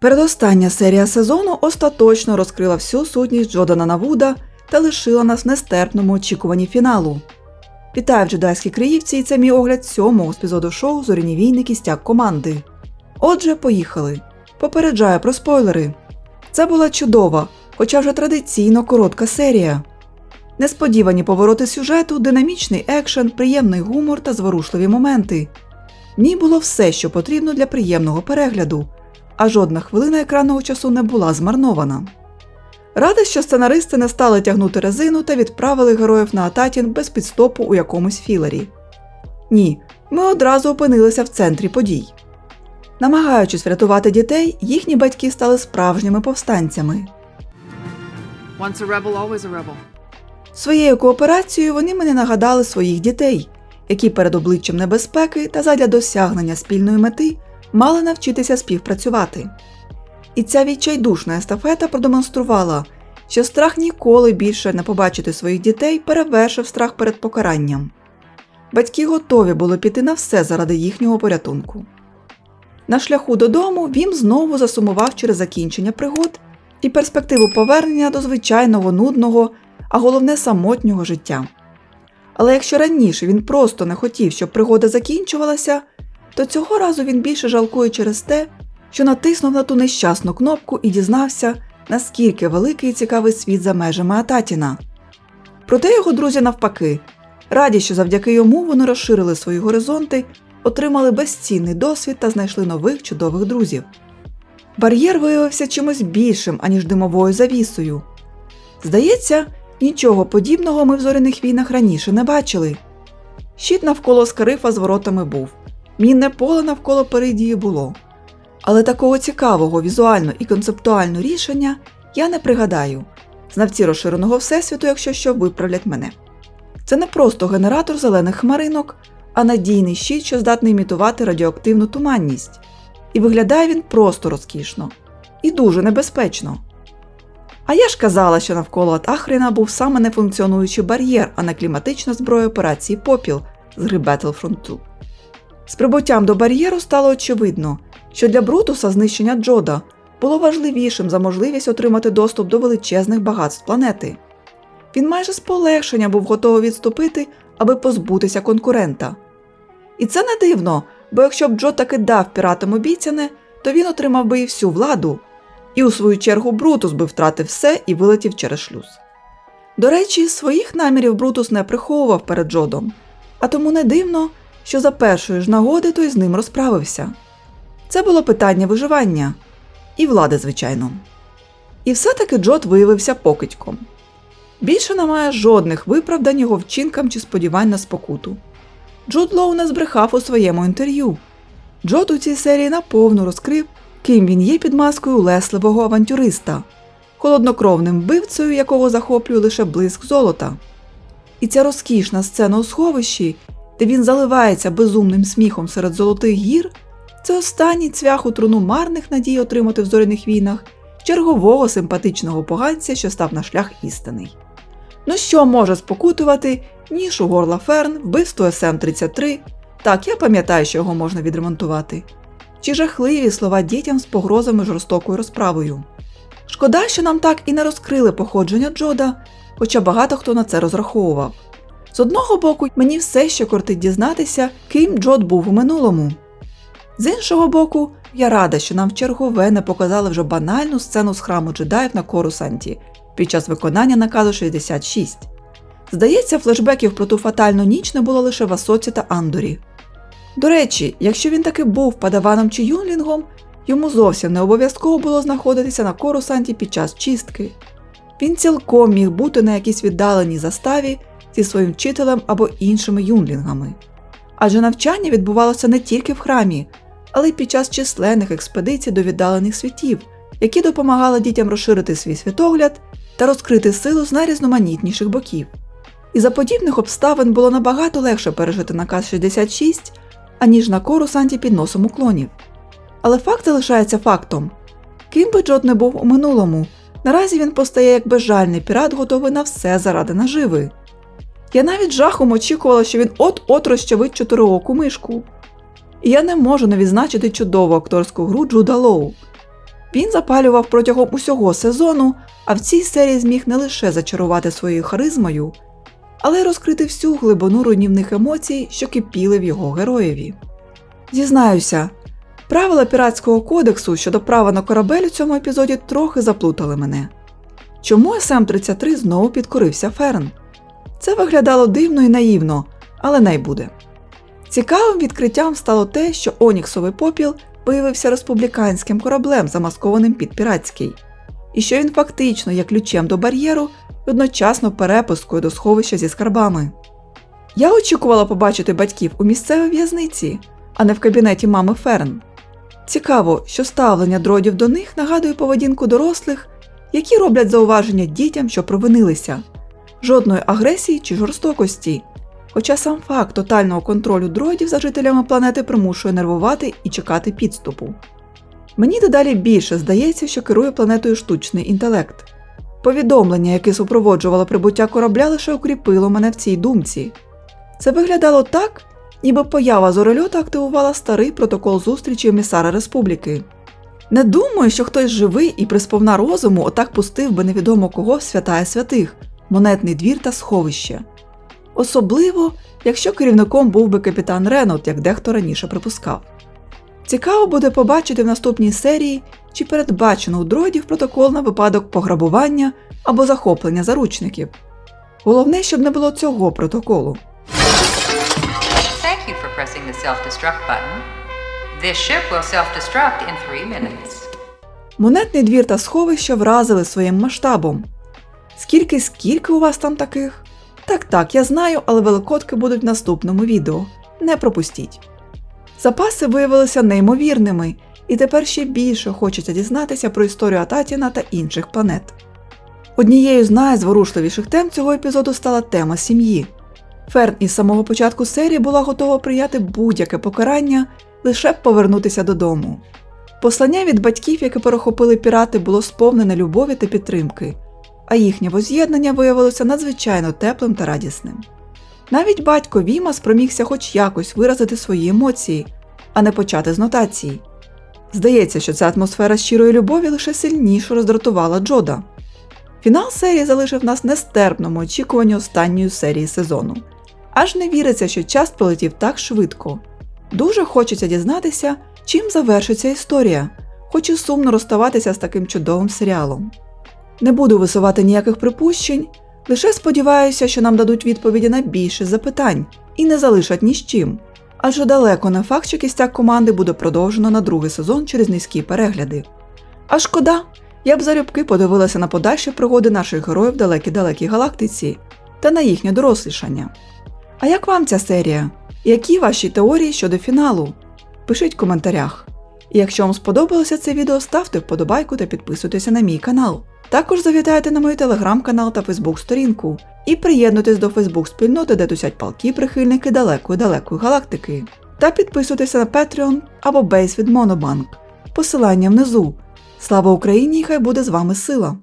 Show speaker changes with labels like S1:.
S1: Передостання серія сезону остаточно розкрила всю сутність Джодана Навуда та лишила нас в нестерпному очікуванні фіналу. Вітаю в джедайські криївці, і це мій огляд сьомого епізоду шоу Зоряні війни кістяк команди. Отже, поїхали. Попереджаю про спойлери. Це була чудова, хоча вже традиційно коротка серія. Несподівані повороти сюжету, динамічний екшен, приємний гумор та зворушливі моменти. В ній було все, що потрібно для приємного перегляду, а жодна хвилина екранного часу не була змарнована. Рада, що сценаристи не стали тягнути резину та відправили героїв на Ататін без підстопу у якомусь філері. Ні, ми одразу опинилися в центрі подій. Намагаючись врятувати дітей, їхні батьки стали справжніми повстанцями.
S2: Once a rebel, always a rebel.
S1: Своєю кооперацією вони мені нагадали своїх дітей, які перед обличчям небезпеки та задля досягнення спільної мети мали навчитися співпрацювати. І ця відчайдушна естафета продемонструвала, що страх ніколи більше не побачити своїх дітей перевершив страх перед покаранням. Батьки готові були піти на все заради їхнього порятунку. На шляху додому він знову засумував через закінчення пригод і перспективу повернення до звичайного нудного, а головне самотнього життя. Але якщо раніше він просто не хотів, щоб пригода закінчувалася, то цього разу він більше жалкує через те, що натиснув на ту нещасну кнопку і дізнався, наскільки великий і цікавий світ за межами Ататіна. Проте його друзі навпаки, раді, що завдяки йому вони розширили свої горизонти, отримали безцінний досвід та знайшли нових чудових друзів. Бар'єр виявився чимось більшим, аніж димовою завісою. Здається, нічого подібного ми в зоряних війнах раніше не бачили. Щит навколо скарифа з воротами був, мінне поле навколо перидії було. Але такого цікавого візуально і концептуально рішення я не пригадаю. Знавці розширеного всесвіту, якщо що, виправлять мене. Це не просто генератор зелених хмаринок, а надійний щит, що здатний імітувати радіоактивну туманність. І виглядає він просто розкішно і дуже небезпечно. А я ж казала, що навколо Атахріна був саме нефункціонуючий бар'єр, а не кліматична зброя операції Попіл з гри Battlefront 2. З прибуттям до бар'єру стало очевидно, що для Брутуса знищення Джода було важливішим за можливість отримати доступ до величезних багатств планети. Він майже з полегшенням був готовий відступити, аби позбутися конкурента. І це не дивно, бо якщо б Джо таки дав піратам обіцяне, то він отримав би і всю владу, і у свою чергу Брутус би втратив все і вилетів через шлюз. До речі, своїх намірів Брутус не приховував перед Джодом, а тому не дивно, що за першої ж нагоди той з ним розправився. Це було питання виживання і влади, звичайно. І все-таки Джот виявився покидьком. Більше немає жодних виправдань його вчинкам чи сподівань на спокуту. Джуд Лоу не збрехав у своєму інтерв'ю. Джот у цій серії наповну розкрив, ким він є під маскою лесливого авантюриста, холоднокровним вбивцею, якого захоплює лише блиск золота. І ця розкішна сцена у сховищі, де він заливається безумним сміхом серед золотих гір, це останній цвях у труну марних надій отримати в зоряних війнах чергового симпатичного поганця, що став на шлях істинний. Ну що може спокутувати ніж у горла Ферн, вбивство СМ-33, так я пам'ятаю, що його можна відремонтувати, чи жахливі слова дітям з погрозами жорстокою розправою. Шкода, що нам так і не розкрили походження Джода, хоча багато хто на це розраховував. З одного боку, мені все ще кортить дізнатися, ким Джод був у минулому. З іншого боку, я рада, що нам в чергове не показали вже банальну сцену з храму джедаїв на Корусанті під час виконання наказу 66. Здається, флешбеків про ту фатальну ніч не було лише в Асоці та Андорі. До речі, якщо він таки був падаваном чи юнлінгом, йому зовсім не обов'язково було знаходитися на Корусанті під час чистки. Він цілком міг бути на якійсь віддаленій заставі зі своїм вчителем або іншими юнлінгами. Адже навчання відбувалося не тільки в храмі, але й під час численних експедицій до віддалених світів, які допомагали дітям розширити свій світогляд та розкрити силу з найрізноманітніших боків. І за подібних обставин було набагато легше пережити наказ 66, аніж на корусанті під носом уклонів. Але факт залишається фактом: ким би Джот не був у минулому, наразі він постає як безжальний пірат, готовий на все заради наживи. Я навіть жахом очікувала, що він от-от розчавить чотирооку мишку. І я не можу не відзначити чудову акторську гру Джуда Лоу. Він запалював протягом усього сезону, а в цій серії зміг не лише зачарувати своєю харизмою, але й розкрити всю глибину руйнівних емоцій, що кипіли в його героєві. Зізнаюся, правила піратського кодексу щодо права на корабель у цьому епізоді трохи заплутали мене. Чому СМ-33 знову підкорився Ферн? Це виглядало дивно і наївно, але най буде. Цікавим відкриттям стало те, що Оніксовий попіл виявився республіканським кораблем, замаскованим під піратський, і що він фактично є ключем до бар'єру одночасно перепускою до сховища зі скарбами. Я очікувала побачити батьків у місцевій в'язниці, а не в кабінеті мами Ферн. Цікаво, що ставлення дродів до них нагадує поведінку дорослих, які роблять зауваження дітям, що провинилися, жодної агресії чи жорстокості. Хоча сам факт тотального контролю дроїдів за жителями планети примушує нервувати і чекати підступу. Мені дедалі більше здається, що керує планетою штучний інтелект. Повідомлення, яке супроводжувало прибуття корабля, лише укріпило мене в цій думці. Це виглядало так, ніби поява зорольота активувала старий протокол зустрічі емісара республіки. Не думаю, що хтось живий і присповна розуму отак пустив би невідомо кого в святая святих, монетний двір та сховище. Особливо, якщо керівником був би капітан Ренот, як дехто раніше припускав. Цікаво буде побачити в наступній серії, чи передбачено у дроїдів протокол на випадок пограбування або захоплення заручників. Головне, щоб не було цього протоколу.
S3: Thank you for pressing the self-destruct button. This ship will self-destruct in three minutes.
S1: Монетний двір та сховище вразили своїм масштабом. Скільки скільки у вас там таких? Так, так, я знаю, але великодки будуть в наступному відео. Не пропустіть. Запаси виявилися неймовірними, і тепер ще більше хочеться дізнатися про історію Ататіна та інших планет. Однією з найзворушливіших тем цього епізоду стала тема сім'ї. Ферн із самого початку серії була готова прийняти будь-яке покарання, лише б повернутися додому. Послання від батьків, яке перехопили пірати, було сповнене любові та підтримки, а їхнє воз'єднання виявилося надзвичайно теплим та радісним. Навіть батько Віма спромігся хоч якось виразити свої емоції, а не почати з нотації. Здається, що ця атмосфера щирої любові лише сильніше роздратувала Джода. Фінал серії залишив нас нестерпному очікуванні останньої серії сезону. Аж не віриться, що час пролетів так швидко. Дуже хочеться дізнатися, чим завершиться історія. Хочу сумно розставатися з таким чудовим серіалом. Не буду висувати ніяких припущень, лише сподіваюся, що нам дадуть відповіді на більше запитань і не залишать ні з чим. Адже далеко не факт, що кістяк команди буде продовжено на другий сезон через низькі перегляди. А шкода, я б залюбки подивилася на подальші пригоди наших героїв в далекій-далекій галактиці та на їхнє дорослішання. А як вам ця серія? Які ваші теорії щодо фіналу? Пишіть в коментарях. І якщо вам сподобалося це відео, ставте вподобайку та підписуйтеся на мій канал. Також завітайте на мій телеграм-канал та фейсбук-сторінку і приєднуйтесь до фейсбук-спільноти, де тусять палки прихильники далекої-далекої галактики. Та підписуйтеся на Patreon або Бейс від Monobank. Посилання внизу. Слава Україні! Хай буде з вами сила!